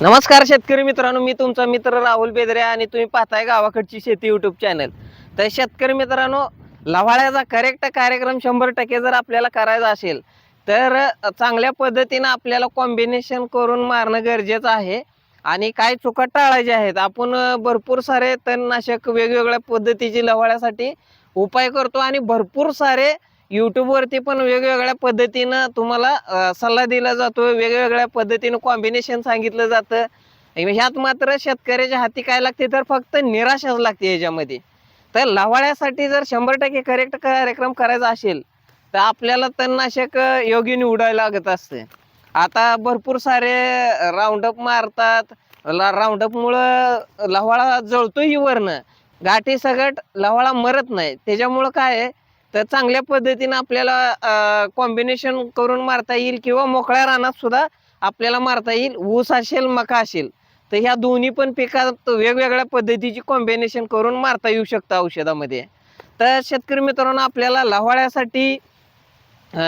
नमस्कार शेतकरी मित्रांनो मी तुमचा मित्र राहुल बेदरे आणि तुम्ही पाहताय गावाकडची शेती युट्यूब चॅनल तर शेतकरी मित्रांनो लवाळ्याचा करेक्ट कार्यक्रम शंभर टक्के जर आपल्याला करायचा असेल तर चांगल्या पद्धतीनं आपल्याला कॉम्बिनेशन करून मारणं गरजेचं आहे. आणि काय चुका टाळायच्या आहेत. आपण भरपूर सारे तणनाशक वेगवेगळ्या पद्धतीची लवाळ्यासाठी उपाय करतो आणि भरपूर सारे यूट्यूबवरती पण वेगवेगळ्या पद्धतीनं तुम्हाला सल्ला दिला जातो. वेगवेगळ्या पद्धतीनं कॉम्बिनेशन सांगितलं जातं. म्हणजे ह्यात मात्र शेतकऱ्याच्या हाती काय लागते तर फक्त निराशाच लागते याच्यामध्ये तर लवाळ्यासाठी जर शंभर टक्के करेक्ट कार्यक्रम करायचा असेल तर आपल्याला तणनाशक योग्य निवडायला लागत असते. आता भरपूर सारे राऊंडअप मारतात. ला राऊंडअपमुळं लवाळा जळतोही वरनं. गाठी सगट लवाळा मरत नाही. त्याच्यामुळं काय आहे तर चांगल्या पद्धतीनं आपल्याला कॉम्बिनेशन करून मारता येईल किंवा मोकळ्या रानात सुद्धा आपल्याला मारता येईल. ऊस असेल मका असेल तर ह्या दोन्ही पण पिकात वेगवेगळ्या पद्धतीची कॉम्बिनेशन करून मारता येऊ शकतं औषधामध्ये. तर शेतकरी मित्रांनो आपल्याला लवाळ्यासाठी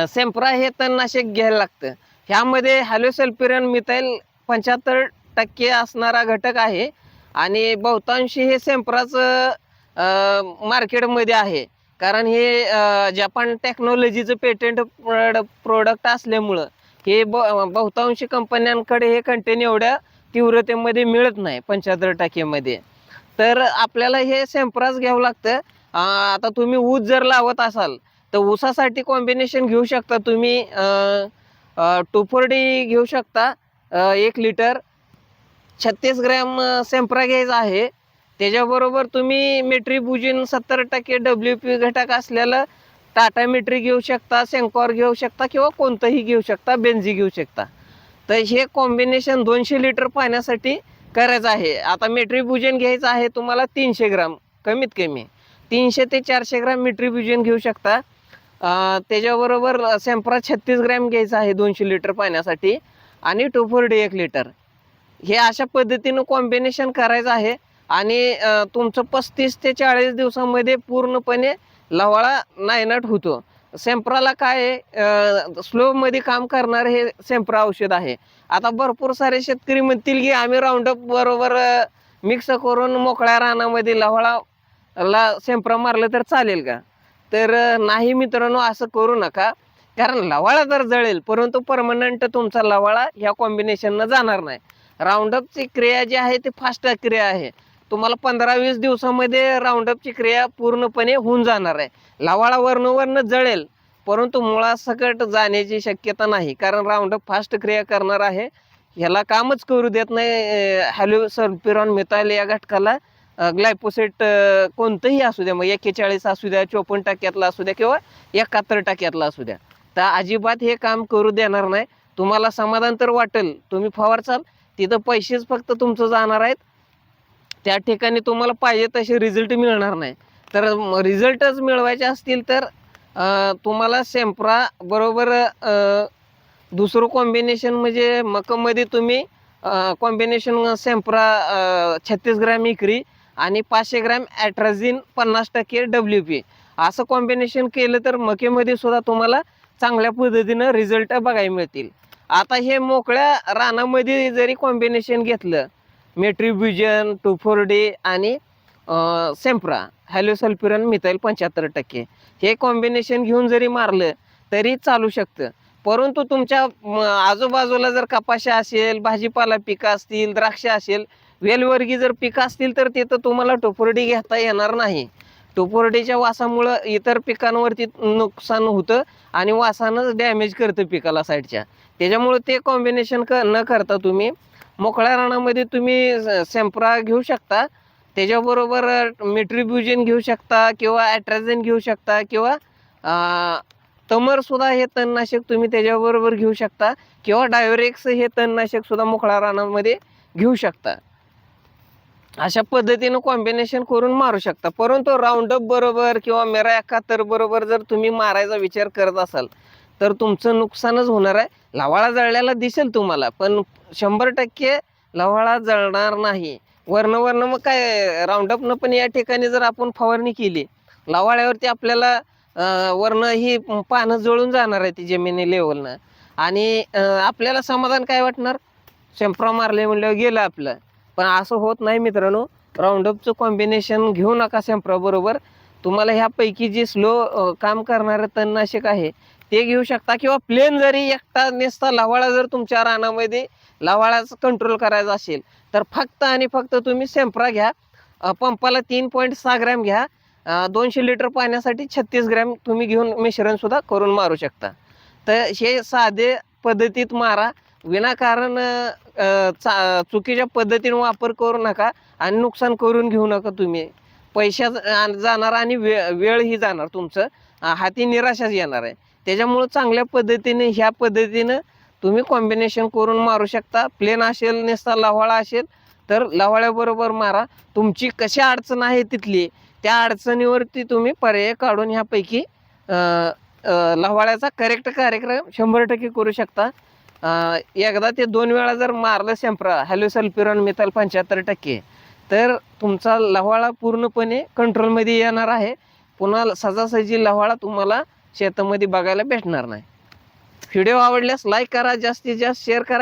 सेम्प्रा हे तणनाशक घ्यायला लागतं. ह्यामध्ये हॅलोसल्पिरन मिथाईल पंच्याहत्तर टक्के असणारा घटक आहे आणि बहुतांशी हे सेम्प्राचं मार्केटमध्ये आहे. कारण हे जपान टेक्नॉलॉजीचं पेटंट प्रोडक्ट असल्यामुळं हे ब बहुतांशी कंपन्यांकडे हे कंटेन एवढ्या तीव्रतेमध्ये मिळत नाही पंच्याहत्तर टक्केमध्ये तर आपल्याला हे सेम्प्राच घ्यावं लागतं. आता तुम्ही ऊस जर लावत असाल तर ऊसासाठी कॉम्बिनेशन घेऊ शकता तुम्ही टुफोर्डी घेऊ शकता एक लिटर. छत्तीस ग्रॅम सेम्प्रा घ्यायचा आहे. त्याच्याबरोबर तुम्ही मेट्रीबुजिन सत्तर टक्के डब्ल्यू पी घटक असलेलं टाटा मेट्री घेऊ शकता सेंकॉर घेऊ शकता किंवा कोणतंही घेऊ शकता बेन्झी घेऊ शकता. तर हे कॉम्बिनेशन दोनशे लिटर पाण्यासाठी करायचं आहे. आता मेट्रीबुजन घ्यायचं आहे तुम्हाला तीनशे ग्राम कमीत कमी. तीनशे ते चारशे ग्राम मेट्रीबुजन घेऊ शकता. त्याच्याबरोबर सेम्प्रा छत्तीस ग्रॅम घ्यायचं आहे दोनशे लिटर पाण्यासाठी. आणि टोफोर्डी एक लिटर हे अशा पद्धतीनं कॉम्बिनेशन करायचं आहे. आणि तुमचं पस्तीस ते चाळीस दिवसामध्ये पूर्णपणे लवाळा नायनाट होतो. सेम्प्राला काय स्लोमध्ये काम करणारं हे सेम्प्रा औषध आहे. आता भरपूर सारे शेतकरी म्हणतील की आम्ही राऊंडअप बरोबर मिक्स करून मोकळ्या रानामध्ये लव्हाळा ला सेम्प्रा मारलं तर चालेल का? तर नाही मित्रांनो असं करू नका. कारण लवाळा तर जळेल परंतु परमनंट तुमचा लवाळा ह्या कॉम्बिनेशननं जाणार नाही. राऊंडअपची क्रिया जी आहे ती फास्ट क्रिया आहे. तुम्हाला पंधरा वीस दिवसामध्ये राऊंडअपची क्रिया पूर्णपणे होऊन जाणार आहे. लवाळा वर्ण जळेल परंतु मुळासकट जाण्याची शक्यता नाही. कारण राऊंडअप फास्ट क्रिया करणार आहे. ह्याला कामच करू देत नाही हॅलो सल्पिरॉन मिताल या घटकाला. ग्लायपोसेट कोणतंही असू द्या मग एक्केचाळीस असू द्या चोपन्न टक्क्यातला असू द्या किंवा एकाहत्तर टक्क्यातला असू द्या. तर अजिबात हे काम करू देणार नाही. तुम्हाला समाधान तर वाटेल. तुम्ही फवारचाल. तिथं पैसेच फक्त तुमचं जाणार आहेत. त्या ठिकाणी तुम्हाला पाहिजे तसे रिझल्ट मिळणार नाही. तर रिझल्टच मिळवायचे असतील तर तुम्हाला सेम्प्रा बरोबर दुसरं कॉम्बिनेशन म्हणजे मकमध्ये तुम्ही कॉम्बिनेशन सेम्प्रा छत्तीस ग्रॅम इकरी आणि पाचशे ग्रॅम ॲट्राझिन पन्नास टक्के डब्ल्यू पी असं कॉम्बिनेशन केलं तर मकेमध्ये सुद्धा तुम्हाला चांगल्या पद्धतीनं रिझल्ट बघायला मिळतील. आता हे मोकळ्या रानामध्ये जरी कॉम्बिनेशन घेतलं मेट्रिब्युजन टुफोर्डे आणि सेम्प्रा हॅलोसल्फ्युरन मिथाईल पंच्याहत्तर टक्के. हे कॉम्बिनेशन घेऊन जरी मारलं तरी चालू शकतं. परंतु तुमच्या आजूबाजूला जर कपाशा असेल भाजीपाला पिकं असतील द्राक्ष असेल वेलवर्गी जर पिकं असतील तर तिथं तुम्हाला टोपोर्डी घेता येणार नाही. टोपोर्डीच्या वासामुळं इतर पिकांवरती नुकसान होतं आणि वासानंच डॅमेज करतं पिकाला साईडच्या. त्याच्यामुळं ते कॉम्बिनेशन क न करता तुम्ही मोकळ्या रानामध्ये तुम्ही सेम्प्रा घेऊ शकता. त्याच्याबरोबर मेट्रिब्युजन घेऊ शकता किंवा ॲट्रॅझन घेऊ शकता किंवा तमरसुद्धा हे तणनाशक तुम्ही त्याच्याबरोबर घेऊ शकता किंवा डायोरेक्स हे तणनाशक सुद्धा मोकळ्या रानामध्ये घेऊ शकता. अशा पद्धतीनं कॉम्बिनेशन करून मारू शकता. परंतु राऊंडअप बरोबर किंवा मेरा एकाहत्तर बरोबर जर तुम्ही मारायचा विचार करत असाल तर तुमचं नुकसानच होणार आहे. लवाळा जळल्याला दिसेल तुम्हाला पण शंभर टक्के लवाळा जळणार नाही. वर्ण वर्ण मग काय राऊंडअपनं पण या ठिकाणी जर आपण फवारणी केली लवाळ्यावरती आपल्याला अं, वर्ण ही पानं जळून जाणार आहे ती जमिनी लेवलनं. आणि आपल्याला समाधान काय वाटणार? शंपरा मारले म्हणल्यावर गेलं आपलं. पण असं होत नाही मित्रांनो. राऊंडअपचं कॉम्बिनेशन घेऊ नका शंपराबरोबर तुम्हाला ह्यापैकी जे स्लो काम करणारं तणनाशक आहे ते घेऊ शकता किंवा प्लेन जरी एकटा नेसता लवाळा जर तुमच्या रानामध्ये लवाळाचं कंट्रोल करायचा असेल तर फक्त आणि फक्त तुम्ही सेम्प्रा घ्या. पंपाला तीन पॉईंट सहा ग्रॅम घ्या. दोनशे लिटर पाण्यासाठी छत्तीस ग्रॅम तुम्ही घेऊन मिश्रणसुद्धा करून मारू शकता. तर हे साधे पद्धतीत मारा. विनाकारण चा चुकीच्या पद्धतीने वापर करू नका आणि नुकसान करून घेऊ नका तुम्ही. पैशा जाणार आणि वे वेळही जाणार तुमचं. हाती निराशाच येणार आहे. त्याच्यामुळं चांगल्या पद्धतीने ह्या पद्धतीनं तुम्ही कॉम्बिनेशन करून मारू शकता. प्लेन असेल नेसता लव्हाळा असेल तर लव्हाळ्याबरोबर मारा. तुमची कशी अडचण आहे तिथली त्या अडचणीवरती तुम्ही पर्याय काढून ह्यापैकी लव्हाळ्याचा करेक्ट कार्यक्रम शंभर टक्के करू शकता. एकदा ते दोन वेळा जर मारलं सेंप्रा हॅलोसल्फ्युरॉन मिथाल पंच्याहत्तर टक्के तर तुमचा लव्हाळा पूर्णपणे कंट्रोलमध्ये येणार आहे. पुन्हा सजासजी लव्हाळा तुम्हाला शेतामध्ये बघायला भेटणार नाही. व्हिडिओ आवडल्यास लाईक करा जास्तीत जास्त शेअर करा.